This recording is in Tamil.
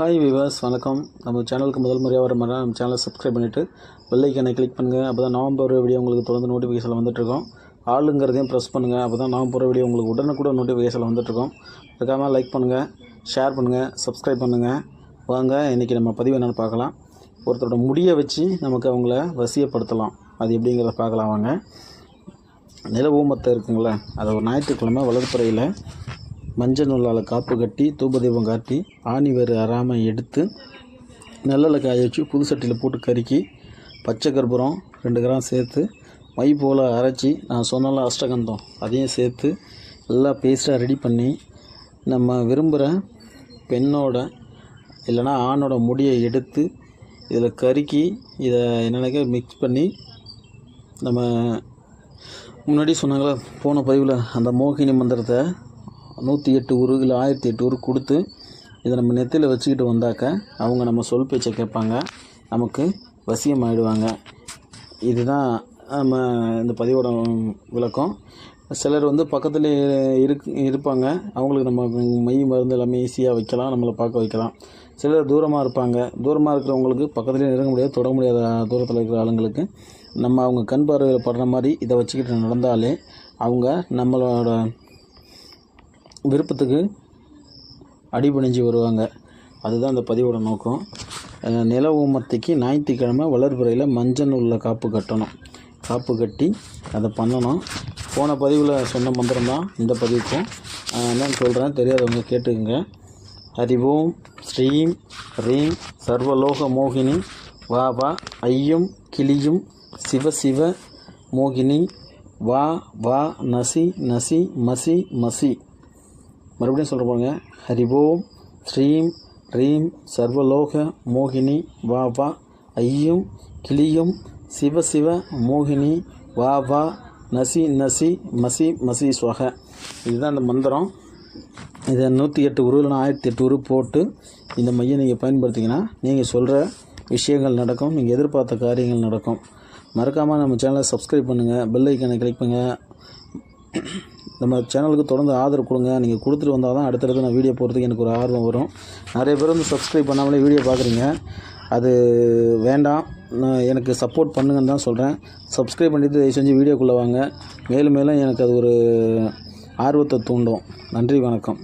ஹாய் விவாஸ் வணக்கம். நம்ம சேனலுக்கு முதல் முறையாக வர மாதிரி நம்ம சேனலை சப்ஸ்கிரைப் பண்ணிவிட்டு பெல்லைக்கனை கிளிக் பண்ணுங்கள் அப்போ தான் நவம்பர் வீடியோ உங்களுக்கு தொடர்ந்து நோட்டிஃபிகேஷன் வந்துட்டுருக்கோம். ஆளுங்கிறதையும் ப்ரெஸ் பண்ணுங்கள் அப்போ தான் நவம்பர் வீடியோ உங்களுக்கு உடனுக்குடன் நோட்டிஃபிகேஷன் வந்துட்டுருக்கோம். அதுக்காக லைக் பண்ணுங்கள் ஷேர் பண்ணுங்கள் சப்ஸ்கிரைப் பண்ணுங்கள் வாங்க இன்றைக்கி நம்ம பதிவு என்னென்னு பார்க்கலாம். ஒருத்தரோட முடியை வச்சு நமக்கு அவங்கள வசியப்படுத்தலாம். அது எப்படிங்கிறத பார்க்கலாம் வாங்க. நில ஊமத்தை இருக்குங்களே அதை ஒரு ஞாயிற்றுக்கிழமை வளர்ப்புறையில் மஞ்சள் நூலால் காப்பு கட்டி தூபதீபம் காட்டி ஆணி வேறு அறாமல் எடுத்து நல்லெண்ணெய் காய வச்சு புது சட்டியில் போட்டு கருக்கி பச்சை கற்பூரம் ரெண்டு கிராம் சேர்த்து மை போல் அரைச்சி நான் சொன்னால அஷ்டகந்தம் அதையும் சேர்த்து எல்லாம் பேஸ்ட்டாக ரெடி பண்ணி நம்ம விரும்புகிற பெண்ணோட இல்லைன்னா ஆணோட முடியை எடுத்து இதில் கருக்கி இதை என்னென்னக்கா மிக்ஸ் பண்ணி நம்ம முன்னாடி சொன்னாங்களே போன பதிவில் அந்த மோகினி மந்திரத்தை நூற்றி எட்டு உரு இல்லை ஆயிரத்தி எட்டு உரு கொடுத்து இதை நம்ம நெத்தியில் வச்சுக்கிட்டு வந்தாக்க அவங்க நம்ம சொல் பேச்சை கேட்பாங்க. நமக்கு வசியம் ஆகிடுவாங்க இதுதான் நம்ம இந்த பதிவோட விளக்கம். சிலர் வந்து பக்கத்தில் இருக் இருப்பாங்க. அவங்களுக்கு நம்ம மை மருந்து எல்லாமே ஈஸியாக வைக்கலாம். நம்மளை பார்க்க வைக்கலாம். சிலர் தூரமாக இருப்பாங்க. தூரமாக இருக்கிறவங்களுக்கு பக்கத்துலேயே நெருங்க முடியாது தொட முடியாத தூரத்தில் இருக்கிற ஆளுங்களுக்கு நம்ம அவங்க கண் பார்வையில் படுற மாதிரி இதை வச்சுக்கிட்டு நடந்தாலே அவங்க நம்மளோட விருப்பத்துக்கு அடிபணிஞ்சு வருவாங்க. அதுதான் அந்த பதிவோட நோக்கம். நில ஊமத்தைக்கு ஞாயிற்றுக்கிழமை வளர்புறையில் மஞ்சள் உள்ள காப்பு கட்டணும். காப்பு கட்டி அதை பண்ணணும். போன பதிவில் சொன்ன மந்திரம் தான் இந்த பதிவுக்கும். என்னன்னு சொல்கிறேன் தெரியாதவங்க கேட்டுக்குங்க. ஹரி ஓம் ஸ்ரீம் ரீம் சர்வலோக மோகினி வா வா ஐயும் கிளியும் சிவ சிவ மோகினி வா வா நசி நசி மசி மசி. மறுபடியும் சொல்கிற பாருங்க. ஹரி ஓம் ஸ்ரீம் ரீம் சர்வலோக மோகினி வா வா. ஐயும் கிளியும் சிவ சிவ மோகினி வா வா. நசி நசி மசி மசி ஸ்வக. இதுதான் அந்த மந்திரம். இதை நூற்றி எட்டு உருவில் ஆயிரத்தி எட்டு உரு போட்டு இந்த மையம் நீங்கள் பயன்படுத்திங்கன்னா நீங்கள் சொல்கிற விஷயங்கள் நடக்கும் நீங்கள் எதிர்பார்த்த காரியங்கள் நடக்கும். மறக்காமல் நம்ம சேனலை சப்ஸ்கிரைப் பண்ணுங்கள் பெல் ஐக்கனை கிளிக் பண்ணுங்கள் நம்ம சேனலுக்கு தொடர்ந்து ஆதரவு கொடுங்க. நீங்கள் கொடுத்துட்டு வந்தால் தான் அடுத்தடுத்து நான் வீடியோ போடுறதுக்கு எனக்கு ஒரு ஆர்வம் வரும். நிறைய பேர் வந்து சப்ஸ்கிரைப் பண்ணாமலே வீடியோ பார்க்குறீங்க அது வேண்டாம். நான் எனக்கு சப்போர்ட் பண்ணுங்கன்னு தான் சொல்கிறேன் சப்ஸ்கிரைப் பண்ணிவிட்டு தயவு செஞ்சு வீடியோக்குள்ளே வாங்க. மேலும் மேலும் எனக்கு அது ஒரு ஆர்வத்தை தூண்டும். நன்றி வணக்கம்.